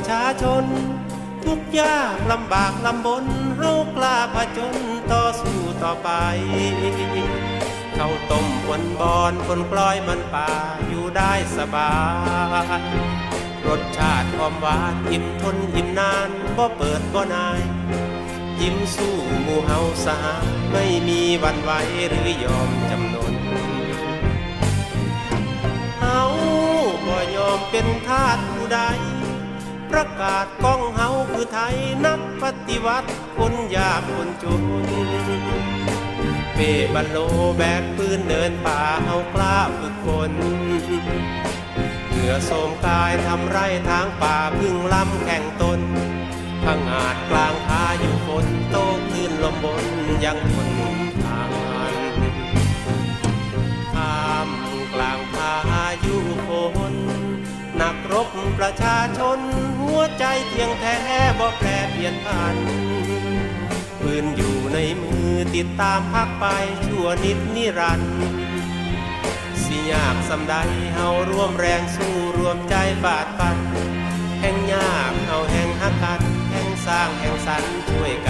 ประชาชน ทุกยากลำบากลำบนเฮากล้าผจญต่อสู้ต่อไปข้าวต้มคนบอนคนกล้อยมันป่าอยู่ได้สบายรสชาติความหวานอิ่มทนอิ่มนานบ่เปิดบ่นาย ยิ้มสู้หมู่เฮาสหาไม่มีวันไหวหรือยอมจำนนเฮาบ่ยอมเป็นทาสผู้ใด ประกาศก้องเฮาคือไทยนักปฏิวัติคนยากคนจนเปบันโลแบกปืนเดินป่าเฮากล้าฝึกคนเหงื่อโสมกายทำไรทางป่าพึ่งลำแข่งตนพังอาจกลางพาอยู่ฝนโตคลื่นลมบนยังทน บประชาชน หัวใจเที่ยงแท้บ่แปรเปลี่ยนผันปืนอยู่ในมือติดตามพักไปชั่วนิดนิรันดร์สิยากสำใดเฮาร่วมแรงสู้รวมใจบาดฟัน แห่งยากเฮาแห่งฮักกัน แห่งสร้างแห่งสรรค์ช่วยกัน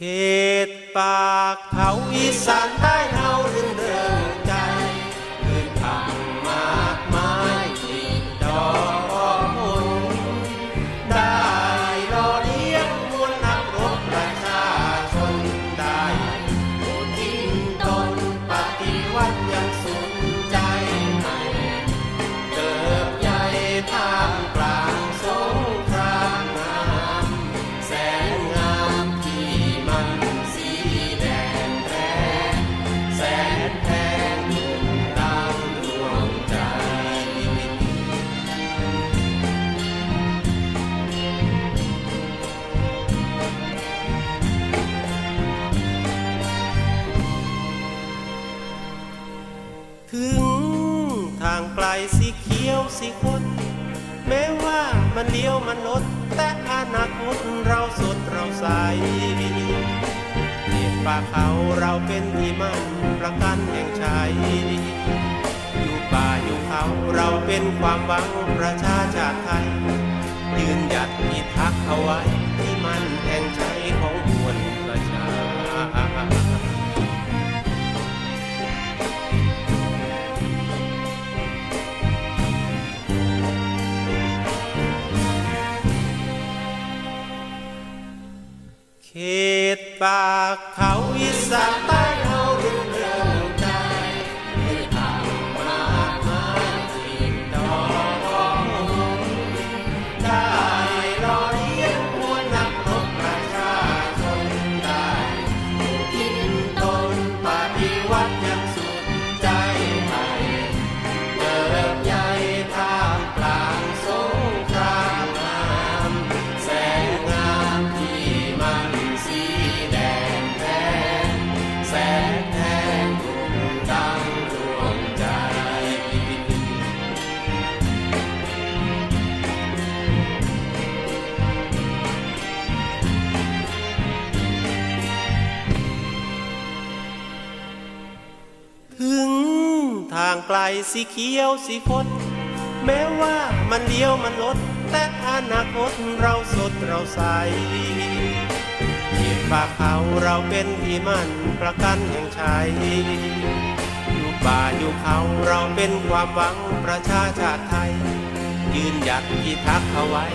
เขตปากเขาอีสานใต้ ถึงทางไกลสีเขียวสีคนแม้ว่ามันเลี้ยวมันลด แต่อนาคตเราสดเราใสเรียกป่าเขาเราเป็นที่มั่นประกันแห่งชัยอยู่ป่าอยู่เขาเราเป็นความหวังประชาชาติไทย ยืนหยัดที่ทักษ์เอาไว้ที่มันแห่งชัยของ เขตปากเขาอีสาน ถึงทางไกลสีเขียวสีคดแม้ว่ามันเลี้ยวมันลด แต่อนาคตเราสดเราใสเขียนปากเขาเราเป็นที่มั่นประกันแห่งชัยอยู่ป่าอยู่เขาเราเป็นความหวังประชาชาติไทย ยืนหยัดที่ทักเอาไว้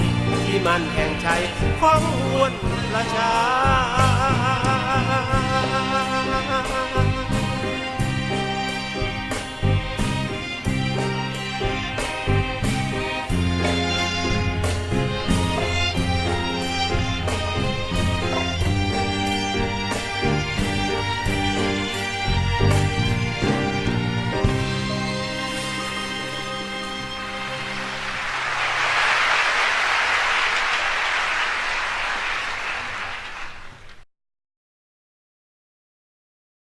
ที่มันแห่งชัยของมวลประชา